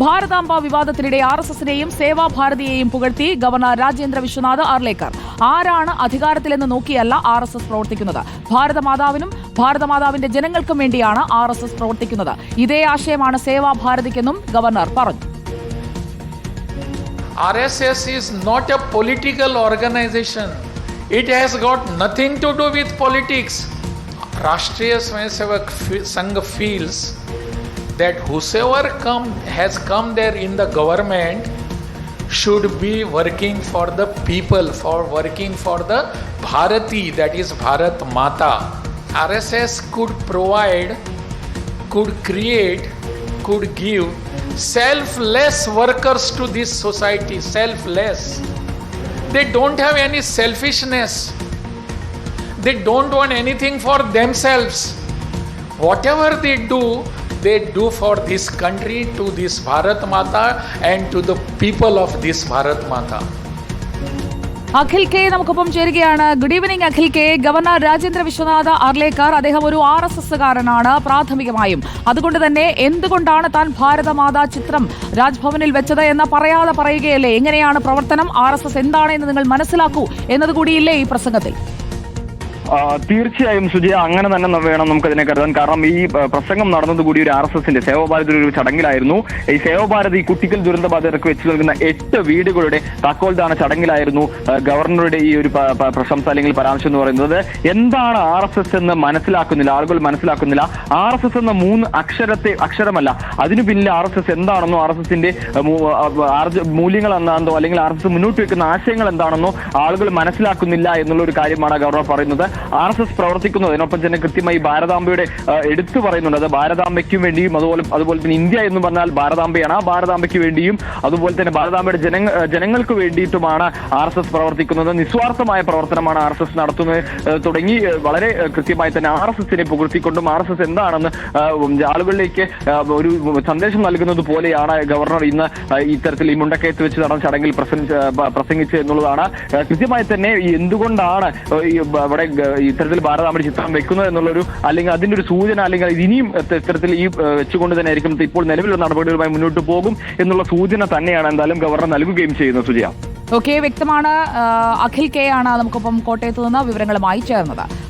ഭാരതാംബ വിവാദത്തിനിടെ R S എസിനെയും സേവാഭാരതിയെയും പുകഴ്ത്തി governor Rajendra Vishwanath Arlekar ആരാണ് അധികാരത്തിലെന്ന് നോക്കിയല്ല ആർ എസ് എസ് പ്രവർത്തിക്കുന്നത്. ഭാരതമാതാവിനും ഭാരതമാതാവിന്റെ ജനങ്ങൾക്കും വേണ്ടിയാണ് ആർ എസ് എസ് പ്രവർത്തിക്കുന്നത്. ഇതേ ആശയമാണ് സേവാഭാരതിക്കെന്നും ഗവർണർ പറഞ്ഞു. RSS is not a political organization. It has got nothing to do with politics. Rashtriya Swayamsevak Sangh feels that whosoever come has come there in the government should be working for the people, for working for the Bharati, that is Bharat Mata. RSS could provide could create, could give selfless workers to this society, selfless. They don't have any selfishness. They don't want anything for themselves. Whatever they do, they do for this country, to this Bharat Mata, and to the people of this Bharat Mata. Akhil K നമുക്കൊപ്പം ചേരുകയാണ് good evening Akhil K governor Rajendra Vishwanath Arlekar അദ്ദേഹം ഒരു R S എസ്സുകാരനാണ് പ്രാഥമികമായും അതുകൊണ്ട് തന്നെ എന്തുകൊണ്ടാണ് താൻ ഭാരതമാതാ ചിത്രം രാജ്ഭവനിൽ വെച്ചത് എന്ന് പറയാതെ പറയുകയല്ലേ എങ്ങനെയാണ് പ്രവർത്തനം ആർ എസ് എസ് എന്താണ് എന്ന് നിങ്ങൾ മനസ്സിലാക്കൂ എന്നതുകൂടിയില്ലേ ഈ പ്രസംഗത്തിൽ തീർച്ചയായും സുജയ അങ്ങനെ തന്നെ വേണം നമുക്ക് അതിനെ കരുതാൻ. കാരണം ഈ പ്രസംഗം നടന്നതുകൂടി ഒരു ആർ എസ് എസിന്റെ സേവഭാരതി ഒരു ചടങ്ങിലായിരുന്നു. ഈ സേവഭാരതി കുട്ടിക്കൽ ദുരന്ത ബാധിതർക്ക് വെച്ച് നൽകുന്ന എട്ട് വീടുകളുടെ താക്കോൽദാന ചടങ്ങിലായിരുന്നു ഗവർണറുടെ ഈ ഒരു പ്രശംസ അല്ലെങ്കിൽ പരാമർശം എന്ന് പറയുന്നത്. എന്താണ് ആർ എസ് എസ് എന്ന് മനസ്സിലാക്കുന്നില്ല ആളുകൾ മനസ്സിലാക്കുന്നില്ല. ആർ എസ് എസ് എന്ന മൂന്ന് അക്ഷരത്തെ അക്ഷരമല്ല അതിനു പിന്നിൽ ആർ എസ് എസ് എന്താണെന്നോ ആർ എസ് എസിന്റെ മൂല്യങ്ങൾ എന്താണെന്നോ അല്ലെങ്കിൽ ആർ എസ് എസ് മുന്നോട്ട് വെക്കുന്ന ആശയങ്ങൾ എന്താണെന്നോ ആളുകൾ മനസ്സിലാക്കുന്നില്ല എന്നുള്ള ഒരു കാര്യമാണ് ഗവർണർ പറയുന്നത്. ആർ എസ് എസ് പ്രവർത്തിക്കുന്നത് അതിനൊപ്പം തന്നെ കൃത്യമായി ഭാരതാംബയുടെ എടുത്തു പറയുന്നുണ്ട്. അത് ഭാരതാംബയ്ക്കും വേണ്ടിയും അതുപോലെ അതുപോലെ തന്നെ ഇന്ത്യ എന്ന് പറഞ്ഞാൽ ഭാരതാംബയാണ്. ആ ഭാരതാംബയ്ക്ക് വേണ്ടിയും അതുപോലെ തന്നെ ഭാരതാംബയുടെ ജന ജനങ്ങൾക്ക് വേണ്ടിയിട്ടുമാണ് ആർ എസ് എസ് പ്രവർത്തിക്കുന്നത്. നിസ്വാർത്ഥമായ പ്രവർത്തനമാണ് ആർ എസ് എസ് നടത്തുന്നത് തുടങ്ങി വളരെ കൃത്യമായി തന്നെ ആർ എസ് എസിനെ പുകഴ്ത്തിക്കൊണ്ടും ആർ എസ് എസ് എന്താണെന്ന് ആളുകളിലേക്ക് ഒരു സന്ദേശം നൽകുന്നത് പോലെയാണ് ഗവർണർ ഇന്ന് ഇത്തരത്തിൽ ഈ മുണ്ടക്കയത്ത് വെച്ച് നടന്ന ചടങ്ങിൽ പ്രസംഗിച്ച് എന്നുള്ളതാണ്. കൃത്യമായി തന്നെ എന്തുകൊണ്ടാണ് ഇവിടെ ഇത്തരത്തിൽ ഭാരതാംബയുടെ ചിത്രം വെക്കുന്നത് എന്നുള്ളൊരു അല്ലെങ്കിൽ അതിന്റെ ഒരു സൂചന അല്ലെങ്കിൽ ഇനിയും ഇത്ത- ഇത്തരത്തിൽ ഈ വെച്ചുകൊണ്ട് തന്നെ ആയിരിക്കും ഇപ്പോൾ നിലവിലുള്ള നടപടികളുമായി മുന്നോട്ട് പോകും എന്നുള്ള സൂചന തന്നെയാണ് എന്തായാലും ഗവർണർ നൽകുകയും ചെയ്യുന്നത് സുജയ. ഓക്കെ വ്യക്തമാണ്. അഖിൽ കെ ആണ് നമുക്കൊപ്പം കോട്ടയത്ത് നിന്ന് വിവരങ്ങളുമായി ചേർന്നത്.